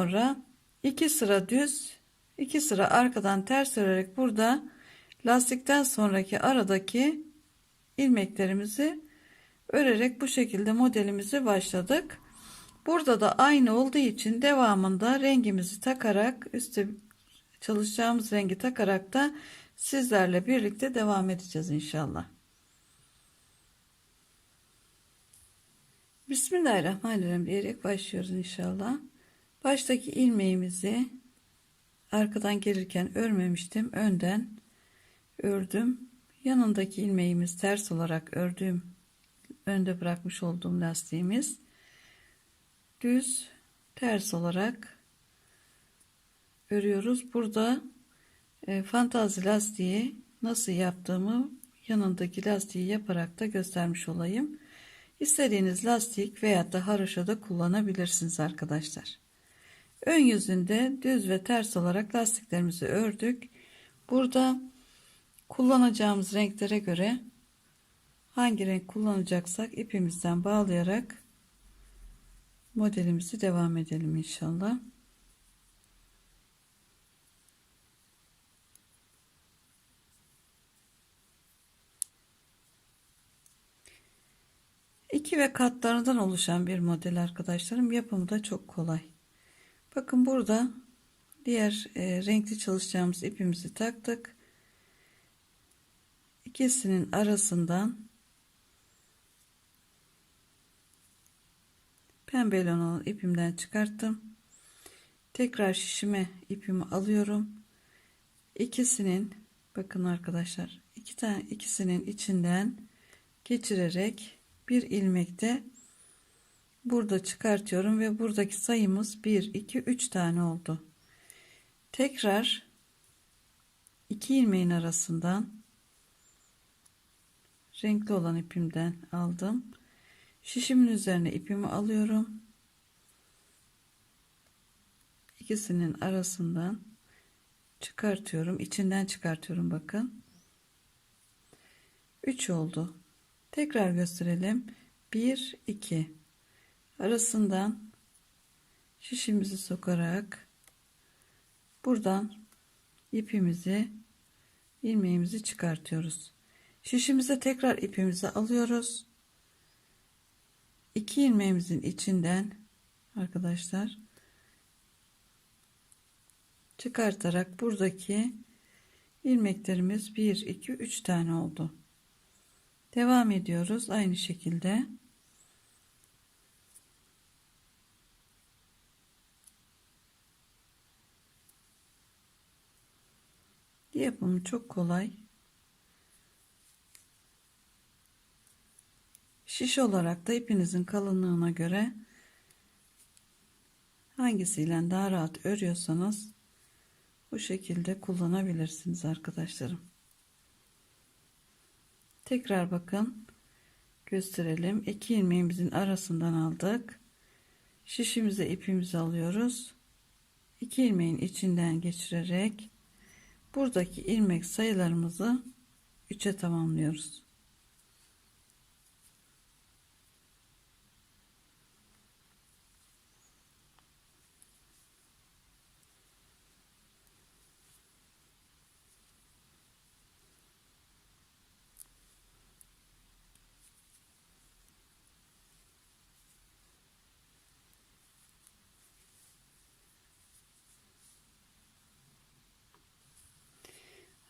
sonra iki sıra düz, iki sıra arkadan ters örerek burada lastikten sonraki aradaki ilmeklerimizi örerek bu şekilde modelimizi başladık. Burada da aynı olduğu için devamında rengimizi takarak üstte çalışacağımız rengi takarak da sizlerle birlikte devam edeceğiz inşallah. Bismillahirrahmanirrahim diyerek başlıyoruz inşallah. Baştaki ilmeğimizi arkadan gelirken örmemiştim. Önden ördüm. Yanındaki ilmeğimiz ters olarak ördüğüm önde bırakmış olduğum lastiğimiz düz ters olarak örüyoruz. Burada e, fantazi lastiği nasıl yaptığımı yanındaki lastiği yaparak da göstermiş olayım. İstediğiniz lastik veya da haroşa da kullanabilirsiniz arkadaşlar. Ön yüzünde düz ve ters olarak lastiklerimizi ördük. Burada kullanacağımız renklere göre hangi renk kullanacaksak ipimizden bağlayarak modelimizi devam edelim inşallah. 2 ve katlarından oluşan bir model arkadaşlarım. Yapımı da çok kolay. Bakın burada diğer e, renkli çalışacağımız ipimizi taktık. İkisinin arasından pembe olan ipimden çıkarttım. Tekrar şişime ipimi alıyorum. İkisinin bakın arkadaşlar iki tane ikisinin içinden geçirerek bir ilmekte burada çıkartıyorum ve buradaki sayımız 1 2 3 tane oldu. Tekrar iki ilmeğin arasından renkli olan ipimden aldım. Şişimin üzerine ipimi alıyorum. İkisinin arasından çıkartıyorum içinden çıkartıyorum bakın. 3 oldu. Tekrar gösterelim. 1 2 arasından şişimizi sokarak buradan ipimizi ilmeğimizi çıkartıyoruz. Şişimize tekrar ipimizi alıyoruz. İki ilmeğimizin içinden arkadaşlar çıkartarak buradaki ilmeklerimiz 1 2 3 tane oldu. Devam ediyoruz aynı şekilde. Yapımı çok kolay. Şiş olarak da ipinizin kalınlığına göre hangisiyle daha rahat örüyorsanız bu şekilde kullanabilirsiniz arkadaşlarım. Tekrar bakın. Gösterelim. İki ilmeğimizin arasından aldık. Şişimize ipimizi alıyoruz. İki ilmeğin içinden geçirerek buradaki ilmek sayılarımızı 3'e tamamlıyoruz.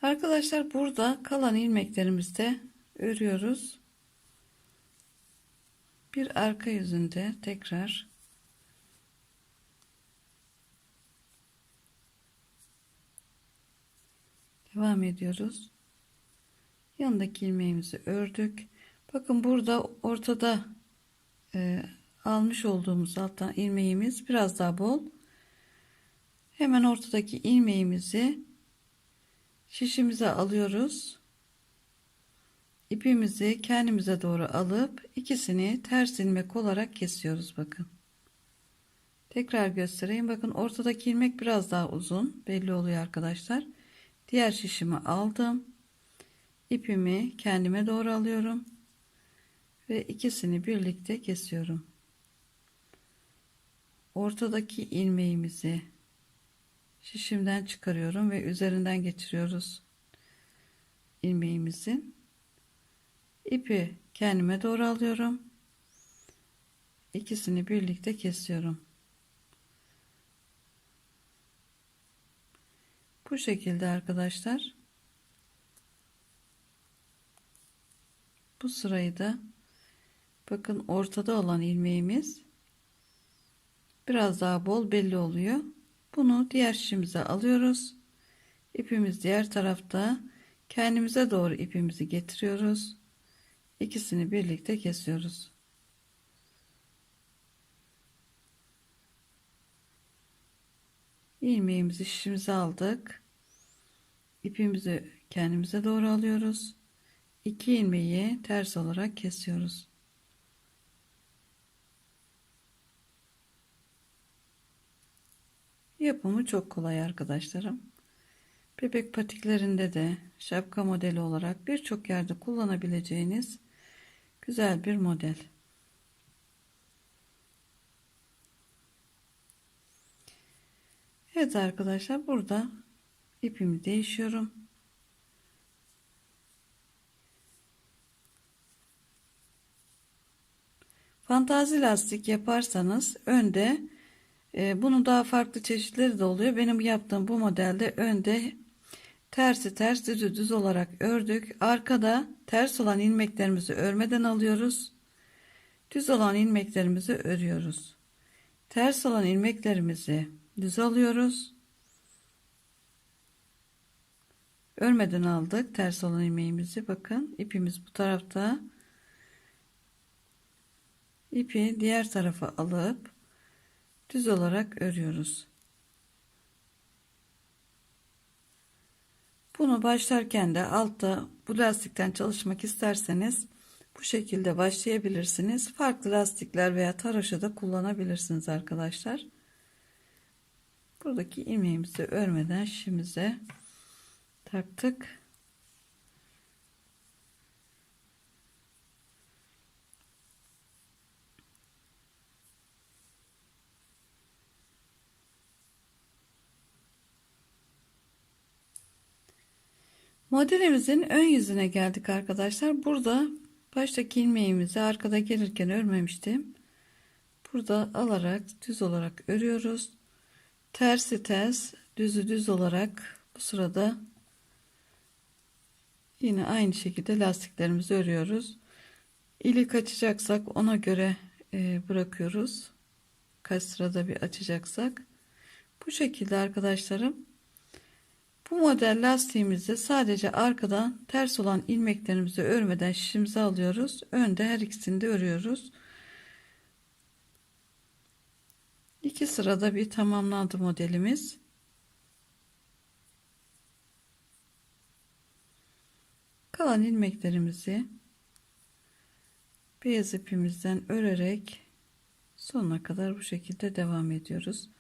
Arkadaşlar burada kalan ilmeklerimizde örüyoruz. Bir arka yüzünde tekrar devam ediyoruz. Yanındaki ilmeğimizi ördük. Bakın burada ortada e, almış olduğumuz alttan ilmeğimiz biraz daha bol. Hemen ortadaki ilmeğimizi şişimize alıyoruz. İpimizi kendimize doğru alıp ikisini ters ilmek olarak kesiyoruz bakın. Tekrar göstereyim. Bakın ortadaki ilmek biraz daha uzun. Belli oluyor arkadaşlar. Diğer şişimi aldım. İpimi kendime doğru alıyorum. Ve ikisini birlikte kesiyorum. ortadaki ilmeğimizi şişimden çıkarıyorum ve üzerinden geçiriyoruz ilmeğimizin ipi kendime doğru alıyorum. İkisini birlikte kesiyorum. Bu şekilde arkadaşlar. Bu sırayı da bakın ortada olan ilmeğimiz biraz daha bol belli oluyor bunu diğer şişimize alıyoruz. İpimiz diğer tarafta. Kendimize doğru ipimizi getiriyoruz. İkisini birlikte kesiyoruz. İlmeğimizi şişimize aldık. İpimizi kendimize doğru alıyoruz. 2 ilmeği ters olarak kesiyoruz yapımı çok kolay arkadaşlarım bebek patiklerinde de şapka modeli olarak birçok yerde kullanabileceğiniz güzel bir model Evet arkadaşlar burada ipimi değişiyorum. Fantazi lastik yaparsanız önde e, bunun daha farklı çeşitleri de oluyor. Benim yaptığım bu modelde önde tersi ters düz düz olarak ördük. Arkada ters olan ilmeklerimizi örmeden alıyoruz. Düz olan ilmeklerimizi örüyoruz. Ters olan ilmeklerimizi düz alıyoruz. Örmeden aldık ters olan ilmeğimizi. Bakın ipimiz bu tarafta. İpi diğer tarafa alıp düz olarak örüyoruz. Bunu başlarken de altta bu lastikten çalışmak isterseniz bu şekilde başlayabilirsiniz. Farklı lastikler veya taraşa da kullanabilirsiniz arkadaşlar. Buradaki ilmeğimizi örmeden şişimize taktık. Modelimizin ön yüzüne geldik arkadaşlar. Burada baştaki ilmeğimizi arkada gelirken örmemiştim. Burada alarak düz olarak örüyoruz. Tersi ters, düzü düz olarak bu sırada yine aynı şekilde lastiklerimizi örüyoruz. İlik açacaksak ona göre e, bırakıyoruz. Kaç sırada bir açacaksak. Bu şekilde arkadaşlarım bu model lastiğimizde sadece arkadan ters olan ilmeklerimizi örmeden şişimizi alıyoruz. Önde her ikisini de örüyoruz. İki sırada bir tamamlandı modelimiz. Kalan ilmeklerimizi beyaz ipimizden örerek sonuna kadar bu şekilde devam ediyoruz.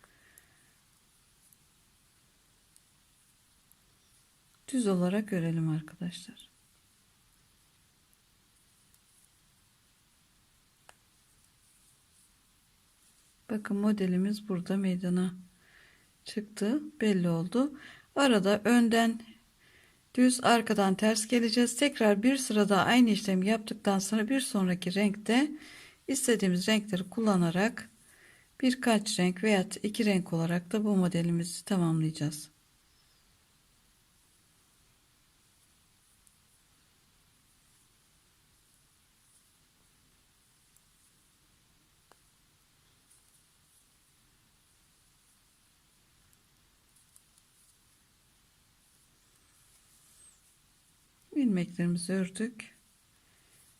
Düz olarak örelim arkadaşlar. Bakın modelimiz burada meydana çıktı. Belli oldu. Arada önden düz arkadan ters geleceğiz. Tekrar bir sırada aynı işlemi yaptıktan sonra bir sonraki renkte istediğimiz renkleri kullanarak birkaç renk veya iki renk olarak da bu modelimizi tamamlayacağız. İlmeklerimizi ördük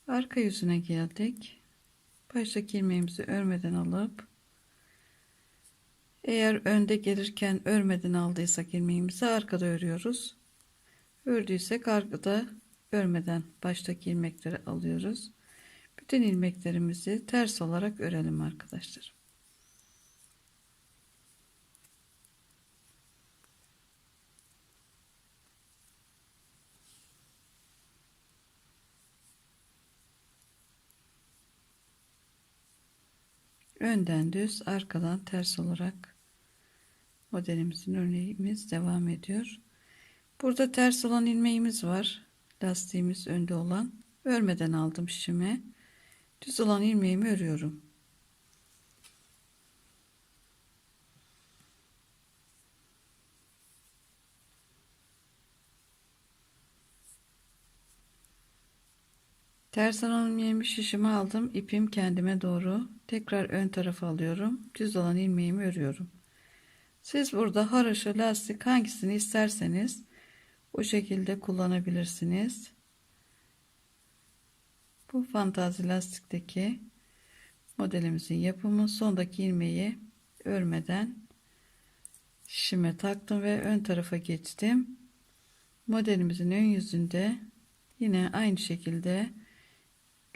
arka yüzüne geldik. Baştaki ilmeğimizi örmeden alıp eğer önde gelirken örmeden aldıysak ilmeğimizi arkada örüyoruz. Ördüysek arkada örmeden baştaki ilmekleri alıyoruz. Bütün ilmeklerimizi ters olarak örelim arkadaşlar önden düz arkadan ters olarak modelimizin örneğimiz devam ediyor. Burada ters olan ilmeğimiz var. Lastiğimiz önde olan. Örmeden aldım şişime. Düz olan ilmeğimi örüyorum. Ters olan ilmeğimi şişime aldım. İpim kendime doğru. Tekrar ön tarafa alıyorum. Düz olan ilmeğimi örüyorum. Siz burada haroşa lastik hangisini isterseniz bu şekilde kullanabilirsiniz. Bu fantazi lastikteki modelimizin yapımı sondaki ilmeği örmeden şişime taktım ve ön tarafa geçtim. Modelimizin ön yüzünde yine aynı şekilde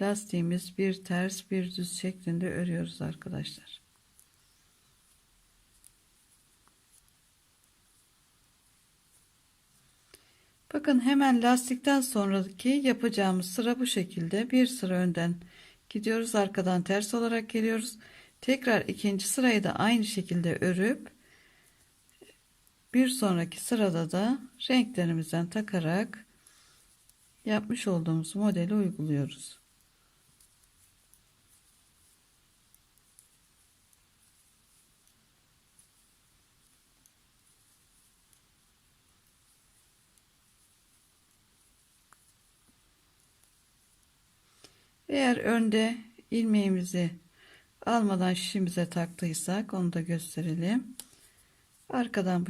lastiğimiz bir ters bir düz şeklinde örüyoruz arkadaşlar. Bakın hemen lastikten sonraki yapacağımız sıra bu şekilde. Bir sıra önden gidiyoruz. Arkadan ters olarak geliyoruz. Tekrar ikinci sırayı da aynı şekilde örüp bir sonraki sırada da renklerimizden takarak yapmış olduğumuz modeli uyguluyoruz. Eğer önde ilmeğimizi almadan şişimize taktıysak onu da gösterelim. Arkadan